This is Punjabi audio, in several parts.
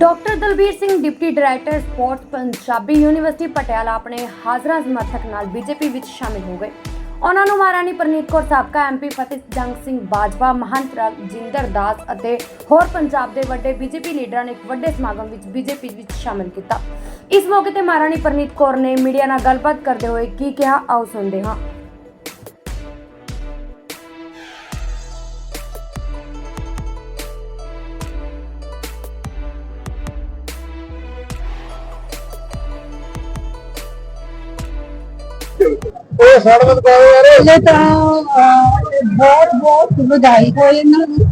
Doctor Dalbir Singh, deputy director sports, Punjabi university Patiala ਆਪਣੇ ਹਾਜ਼ਰਾ ਸਮਰਥਕ ਨਾਲ ਬੀਜੇਪੀ ਵਿੱਚ ਸ਼ਾਮਿਲ ਹੋ ਗਏ। ਉਹਨਾਂ ਨੂੰ ਮਹਾਰਾਣੀ ਪ੍ਰਨੀਤ ਕੌਰ ਸਾਬਕਾ ਐਮਪੀ ਫਤਿਹ ਜੰਗ ਸਿੰਘ, ਬਾਜਵਾ, ਮਹੰਤ ਰਜਿੰਦਰ ਦਾਸ ਅਤੇ ਹੋਰ ਪੰਜਾਬ ਦੇ ਵੱਡੇ ਬੀਜੇਪੀ ਲੀਡਰਾਂ ਨੇ ਇੱਕ ਵੱਡੇ ਸਮਾਗਮ ਵਿੱਚ ਬੀਜੇਪੀ ਵਿੱਚ ਸ਼ਾਮਿਲ ਕੀਤਾ। ਇਸ ਮੌਕੇ ਤੇ ਮਹਾਰਾਣੀ ਪ੍ਰਨੀਤ ਕੌਰ ਨੇ ਮੀਡੀਆ ਨਾਲ ਗੱਲਬਾਤ ਕਰਦੇ ਹੋਏ ਕੀ ਕਿਹਾ, ਆਓ ਸੁਣਦੇ ਹਾਂ। ਉਹ ਸੜਵਤ ਪਾਓ ਯਾਰ ਪਹਿਲੇ ਤਾਂ ਬਹੁਤ ਬਹੁਤ ਵਧਾਈ ਹੋਏ ਇਹਨਾਂ ਨੂੰ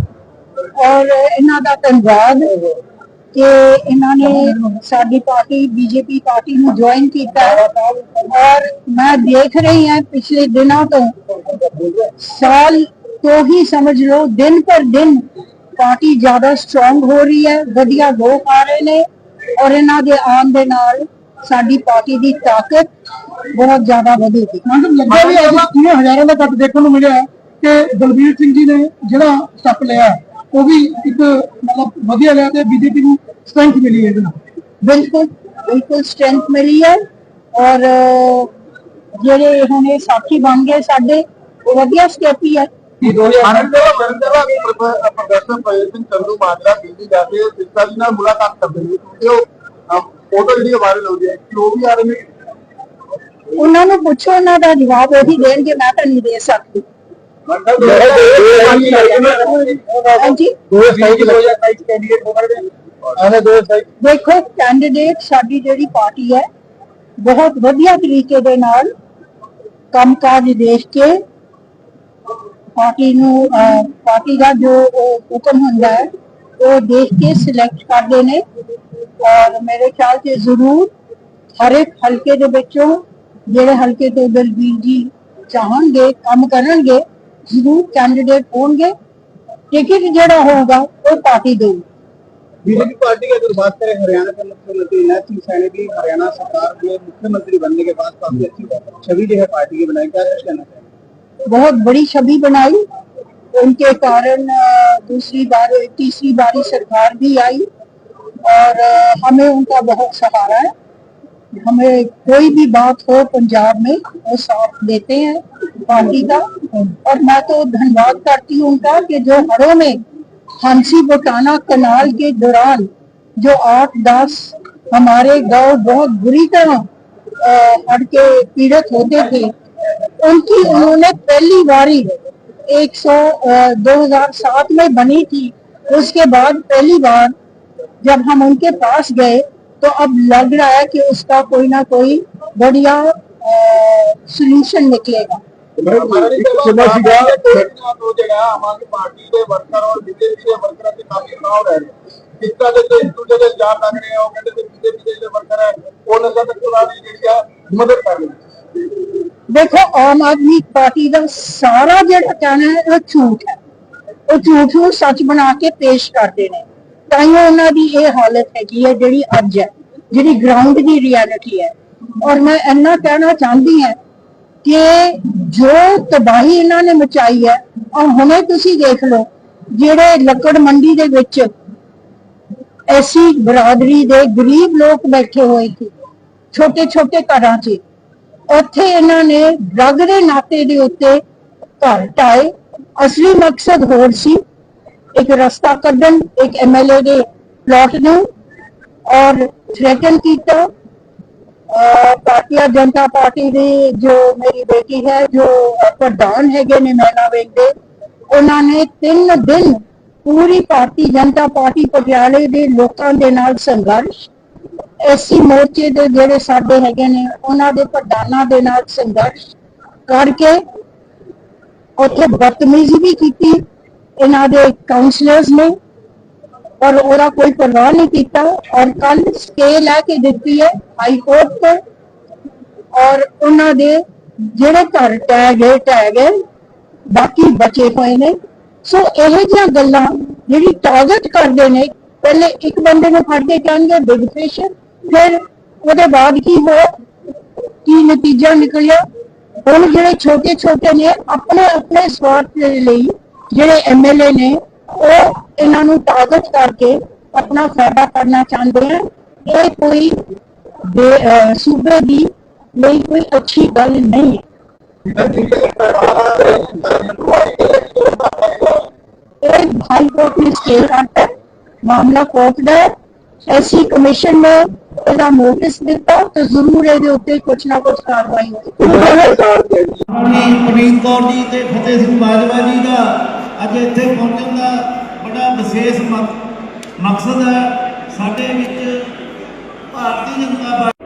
ਔਰ ਇਹਨਾਂ ਦਾ ਧੰਨਵਾਦ ਕਿ ਇਹਨਾਂ ਨੇ ਸਾਡੀ ਪਾਰਟੀ, ਬੀਜੇਪੀ ਪਾਰਟੀ ਨੂੰ ਜੁਆਇਨ ਕੀਤਾ। ਔਰ ਮੈਂ ਦੇਖ ਰਹੀ ਹਾਂ ਪਿਛਲੇ ਦਿਨਾਂ ਤੋਂ, ਸਾਲ ਤੋਂ ਹੀ ਸਮਝ ਲਓ, ਦਿਨ ਪਰ ਦਿਨ ਪਾਰਟੀ ਜ਼ਿਆਦਾ ਸਟਰੋਂਗ ਹੋ ਰਹੀ ਹੈ, ਵਧੀਆ ਲੋਕ ਆ ਰਹੇ ਨੇ। ਔਰ ਇਹਨਾਂ ਦੇ ਆਉਣ ਦੇ ਨਾਲ ਸਾਡੀ ਪਾਰਟੀ ਦੀ ਤਾਕਤ ਬਹੁਤ ਜ਼ਿਆਦਾ ਵਧੇਗੀ ਮੈਨੂੰ ਲੱਗਦਾ ਵੀ ਅੱਜ ਕਿੰਨੇ ਹਜ਼ਾਰਾਂ ਦਾ ਕੱਟ ਦੇਖਣ ਨੂੰ ਮਿਲਿਆ ਕਿ ਦਲਬੀਰ ਸਿੰਘ ਜੀ ਨੇ ਜਿਹੜਾ ਸਟੈਪ ਲਿਆ ਉਹ ਵੀ ਇੱਕ ਮਤਲਬ ਵਧੀਆ ਲਿਆ ਤੇ ਬੀਜੇਪੀ ਨੂੰ ਸਟਰੈਂਥ ਮਿਲੀ ਹੈ ਇਹਦੇ ਬਿਲਕੁਲ ਬਿਲਕੁਲ ਸਟਰੈਂਥ ਮਿਲੀ ਹੈ ਔਰ ਜਿਹੜੇ ਹੁਣ ਇਹ ਸਾਥੀ ਬਣ ਗਏ ਸਾਡੇ ਉਹ ਵਧੀਆ ਸਟੈਪ ਹੀ ਹੈ। ਆਨੰਦ ਦੇ ਮਿਲਦੇ ਵਾ ਪ੍ਰੋਫੈਸਰ ਪ੍ਰੇਮ ਸਿੰਘ ਚੰਦੂ ਮਾਜਰਾ ਦਿੱਲੀ ਜਾ ਕੇ ਸਿੱਖਾ ਜੀ ਨਾਲ ਮੁਲਾਕਾਤ ਕਰਦੇ ਨੇ ਉਹ ਫੋਟੋ ਜਿਹੜੀ ਵਾਇਰਲ ਹੋ ਰਹੀ ਹੈ ਕਿ ਉਹ ਵੀ ਆ ਰਹੇ ਨੇ ਉਹਨਾਂ ਨੂੰ ਪੁੱਛੋ ਉਹਨਾਂ ਦਾ ਜਵਾਬ ਉਹੀ ਦੇਣਗੇ ਮੈਂ ਤਾਂ ਨਹੀਂ ਦੇ ਸਕਦੀ। ਮਤਲਬ ਹਾਂਜੀ? ਦੋ ਸਾਈਜ਼ ਹੋ ਜਾਂ ਸਾਈਜ਼ ਕੈਂਡੀਡੇਟ ਹੋ ਰਹੇ ਆਨੇ ਦੋ ਸਾਈਜ਼ ਦੇਖੋ ਕੈਂਡੀਡੇਟ ਸਾਡੀ ਜਿਹੜੀ ਪਾਰਟੀ ਹੈ ਬਹੁਤ ਵਧੀਆ ਤਰੀਕੇ ਦੇ ਨਾਲ ਕੰਮਕਾਜ ਦੇਖ ਕੇ ਪਾਰਟੀ ਨੂੰ ਅਹ, ਪਾਰਟੀ ਦਾ ਜੋ ਉਹ ਹੁਕਮ ਹੁੰਦਾ ਹੈ ਉਹ ਦੇਖ ਕੇ ਸਿਲੈਕਟ ਕਰਦੇ ਨੇ। ਔਰ ਮੇਰੇ ਖਿਆਲ 'ਚ ਜ਼ਰੂਰ ਹਰ ਇੱਕ ਹਲਕੇ ਦੇ ਵਿੱਚੋਂ ਜਿਹੜੇ ਹਲਕੇ ਤੋਂ ਦਲਬੀਰ ਜੀ ਚਾਹਣਗੇ ਕੰਮ ਕਰਨਗੇ ਜ਼ਰੂਰ ਕੈਂਡੀਡੇਟ ਹੋਣਗੇ ਟਿਕਟ ਜਿਹੜਾ ਹੋਊਗਾ ਉਹ ਪਾਰਟੀ ਦੇਊਗੀ बीजेपी पार्टी की अगर बात करें हरियाणा के मुख्यमंत्री नैब सिंह सैनी की हरियाणा सरकार में मुख्यमंत्री बनने के बाद काफी अच्छी छवि जो है पार्टी की बनाई क्या कुछ कहना चाहिए बहुत बड़ी छवि बनाई उनके कारण अ, दूसरी बार तीसरी बारी सरकार भी आई और अ, हमें उनका बहुत सहारा है हमें कोई भी बात हो पंजाब में, वो साथ देते हैं, पार्टी का। और मैं तो धन्यवाद करती हूँ उनका कि जो हरों में हँसी बोटाना कनाल के दौरान जो आठ दस हमारे गाँव बहुत बुरी तरह हड़ के पीड़ित होते थे, उनकी उन्होंने पहली बारी 100 2007 में बनी थी। उसके बाद पहली बार जब हम उनके पास गए तो अब लग रहा है कि उसका कोई ना कोई बढ़िया सोल्यूशन निकलेगा ਸੁਣਿਆ ਸੀਗਾ ਦੋ ਜਗ੍ਹਾ ਆਮ ਆਦਮੀ ਪਾਰਟੀ ਦੇ ਵਰਕਰ ਔਰ ਬੀਜੇਪੀ ਦੇ ਵਰਕਰਾਂ ਤੇ ਕਾਫੀ ਤਣਾਅ ਰਹਿ ਰਿਹਾ ਜਿਸ ਤਰ੍ਹਾਂ ਦੇ ਕੋਈ ਇੱਕ ਦੂਜੇ ਦੇ ਇਲਜ਼ਾਮ ਲੱਗ ਰਹੇ ਆ ਉਹ ਕਹਿੰਦੇ ਕਿ ਬੀਜੇਪੀ ਦੇ ਜਿਹੜੇ ਵਰਕਰ ਹੈ ਉਹ ਨਸ਼ਾ ਤੱਕ ਦੀ ਜਿਹੜੀ ਆ ਮਦਦ ਕਰ ਰਹੇ ਨੇ देखो आम आदमी पार्टी का सारा ਜਿਹੜਾ ਕਹਿਣਾ ਹੈ ਉਹ ਝੂਠ ਹੈ ਉਹ ਝੂਠ ਨੂੰ ਸੱਚ ਬਣਾ ਕੇ ਪੇਸ਼ ਕਰਦੇ ਨੇ ਤਾਂ ਹੀ ਉਹਨਾਂ ਦੀ ਇਹ ਹਾਲਤ ਹੈਗੀ ਹੈ ਜਿਹੜੀ ਅੱਜ ਹੈ, ਜਿਹੜੀ ਗਰਾਊਂਡ ਦੀ ਰਿਐਲਿਟੀ ਹੈ। ਔਰ ਮੈਂ ਇੰਨਾ ਕਹਿਣਾ ਚਾਹੁੰਦੀ ਹਾਂ ਕਿ ਜੋ ਤਬਾਹੀ ਇਹਨਾਂ ਨੇ ਮਚਾਈ ਹੈ, ਔਰ ਹੁਣੇ ਤੁਸੀਂ ਦੇਖ ਲਓ, ਜਿਹੜੇ ਲੱਕੜ ਮੰਡੀ ਦੇ ਵਿੱਚ ਐਸੀ ਬਰਾਦਰੀ ਦੇ ਗਰੀਬ ਲੋਕ ਬੈਠੇ ਹੋਏ ਸੀ ਛੋਟੇ ਛੋਟੇ ਘਰਾਂ 'ਚ, ਉੱਥੇ ਇਹਨਾਂ ਨੇ ਡਰਗ ਦੇ ਨਾਤੇ ਦੇ ਉੱਤੇ ਘਰ ਢਾਏ। ਅਸਲੀ ਮਕਸਦ ਹੋਰ ਸੀ ਇੱਕ ਰਸਤਾ ਕੱਢਣ ਇੱਕ ਐਮਐਲਏ ਦੇ ਪਲਾਟ ਨੂੰ ਔਰ ਥ੍ਰੈਟਨ ਕੀਤਾ ਭਾਰਤੀ ਜਨਤਾ ਪਾਰਟੀ ਦੀ ਜੋ ਮੇਰੀ ਬੇਟੀ ਹੈ ਜੋ ਪ੍ਰਧਾਨ ਹੈਗੇ ਨੇ ਮੈਨਾ ਵਿੰਗ ਦੇ ਉਹਨਾਂ ਨੇ ਤਿੰਨ ਦਿਨ ਪੂਰੀ ਭਾਰਤੀ ਜਨਤਾ ਪਾਰਟੀ ਪਟਿਆਲੇ ਦੇ ਲੋਕਾਂ ਦੇ ਨਾਲ ਸੰਘਰਸ਼ ਐਸੀ ਮੋਰਚੇ ਦੇ ਜਿਹੜੇ ਸਾਡੇ ਹੈਗੇ ਨੇ ਉਹਨਾਂ ਦੇ ਪ੍ਰਧਾਨਾਂ ਦੇ ਨਾਲ ਸੰਘਰਸ਼ ਕਰਕੇ ਉੱਥੇ ਬਦਤਮੀਜ਼ੀ ਵੀ ਕੀਤੀ ਇਹਨਾਂ ਦੇ ਕਾਉਂਸਲਰਸ ਨੇ ਔਰ ਉਹਦਾ ਕੋਈ ਪਰਵਾਹ ਨਹੀਂ ਕੀਤਾ ਔਰ ਕੱਲ ਸਟੇ ਲੈ ਕੇ ਦਿੱਤੀ ਹੈ ਹਾਈ ਕੋਰਟ ਤੋਂ ਔਰ ਉਹਨਾਂ ਦੇ ਜਿਹੜੇ ਘਰ ਟਹਿ ਗਏ ਟਹਿ ਗਏ ਬਾਕੀ ਬਚੇ ਹੋਏ ਨੇ। ਸੋ ਇਹੋ ਜਿਹੀਆਂ ਗੱਲਾਂ ਜਿਹੜੀ ਟਾਰਗੇਟ ਕਰਦੇ ਨੇ, ਪਹਿਲੇ ਇੱਕ ਬੰਦੇ ਨੂੰ ਫੜ ਕੇ ਕਹਿਣਗੇ ਬਿਗ ਫਿਰ ਉਹਦੇ ਬਾਅਦ ਕੀ ਹੋਇਆ? ਕੀ ਨਤੀਜਾ ਨਿਕਲਿਆ? ਹੁਣ ਜਿਹੜੇ ਛੋਟੇ ਛੋਟੇ ਨੇ ਆਪਣੇ ਆਪਣੇ ਸਵਾਰਥ ਦੇ ਲਈ ਜਿਹੜੇ ਐਮਐਲਏ ਨੇ, ਉਹ ਇਹਨਾਂ ਨੂੰ ਟਾਰਗੇਟ ਕਰਕੇ ਆਪਣਾ ਫਾਇਦਾ ਕਰਨਾ ਚਾਹੁੰਦੇ ਆ। ਇਹ ਕੋਈ ਸੂਬੇ ਦੀ ਲਈ ਕੋਈ ਅੱਛੀ ਗੱਲ ਨਹੀਂ ਹੈ। ਇਹ ਹਾਈ ਕੋਰਟ ਨੇ ਸਟੇ ਕਰਤਾ। ਮਾਮਲਾ ਕੋਰਟ ਦਾ ਐਸੀ ਕਮਿਸ਼ਨ ਨੇ ਇਹਦਾ ਨੋਟਿਸ ਦਿੱਤਾ ਤੇ ਜ਼ਰੂਰ ਇਹਦੇ ਉੱਤੇ ਕੁਝ ਨਾ ਕੁਝ ਕਾਰਵਾਈ ਹੋਵੇ ਆਪਣੀ ਪੁਨੀਤ ਕੌਰ ਜੀ ਤੇ ਫਤਿਹ ਸਿੰਘ ਬਾਜਵਾ ਜੀ ਦਾ ਅੱਜ ਇੱਥੇ ਪਹੁੰਚਣ ਦਾ ਬੜਾ ਵਿਸ਼ੇਸ਼ ਮਕਸਦ ਹੈ ਸਾਡੇ ਵਿੱਚ ਭਾਰਤੀ ਜਨਤਾ ਪਾਰਟੀ